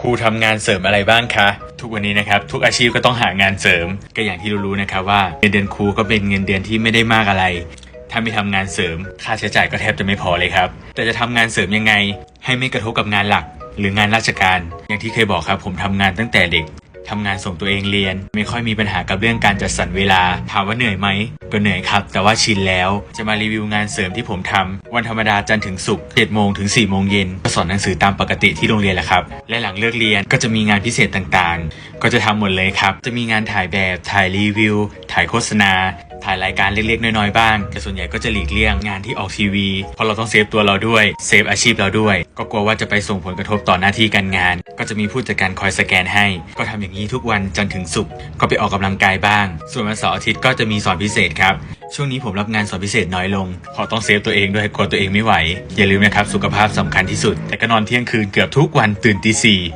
ครูทำงานเสริมอะไรบ้างคะ ทุกวันนี้นะครับทุกอาชีพก็ต้องหางานเสริม ก็อย่างที่รู้ๆนะครับว่าเงินเดือนครูก็เป็นเงินเดือนที่ไม่ได้มากอะไร ถ้าไม่ทำงานเสริม ค่าใช้จ่ายก็แทบจะไม่พอเลยครับ แต่จะทำงานเสริมยังไง ให้ไม่กระทบกับงานหลัก หรืองานราชการ อย่างที่เคยบอกครับผมทำงานตั้งแต่เด็ก ทำงานส่งตัวเองเรียน ไม่ค่อยมีปัญหากับเรื่องการจัดสรรเวลา ถามว่าเหนื่อยไหมก็เหนื่อยครับ แต่ว่าชินแล้ว จะมารีวิวงานเสริมที่ผมทำวันธรรมดาจันทร์ถึงศุกร์7โมงถึง4โมงเย็นก็สอนหนังสือตามปกติที่โรงเรียนแหละครับ และหลังเลิกเรียนก็จะมีงานพิเศษต่างๆ ก็จะทำหมดเลยครับ จะมีงานถ่ายแบบ ถ่ายรีวิว ถ่ายโฆษณา ถ่ายรายการเล็กๆ น้อยๆบ้าง แต่ส่วนใหญ่ก็จะหลีกเลี่ยงงานที่ออกทีวี เพราะเราต้องเซฟตัวเราด้วย เซฟอาชีพเราด้วย ก็กลัวว่าจะไปส่งผลกระทบต่อหน้าที่การงาน ก็จะมีผู้จัดการคอยสแกนให้ ก็ทำอย่างนี้ทุกวันจนถึงศุกร์ก็ไปออกกำลังกายบ้าง ส่วนวันเสาร์อาทิตย์ก็จะมีสอนพิเศษครับช่วงนี้ผมรับงานสอนพิเศษน้อยลงเพราะต้องเซฟตัวเองด้วยกลัวตัวเองไม่ไหว อย่าลืมนะครับสุขภาพสำคัญที่สุด แต่ก็นอนเที่ยงคืนเกือบทุกวันตื่นตีสี่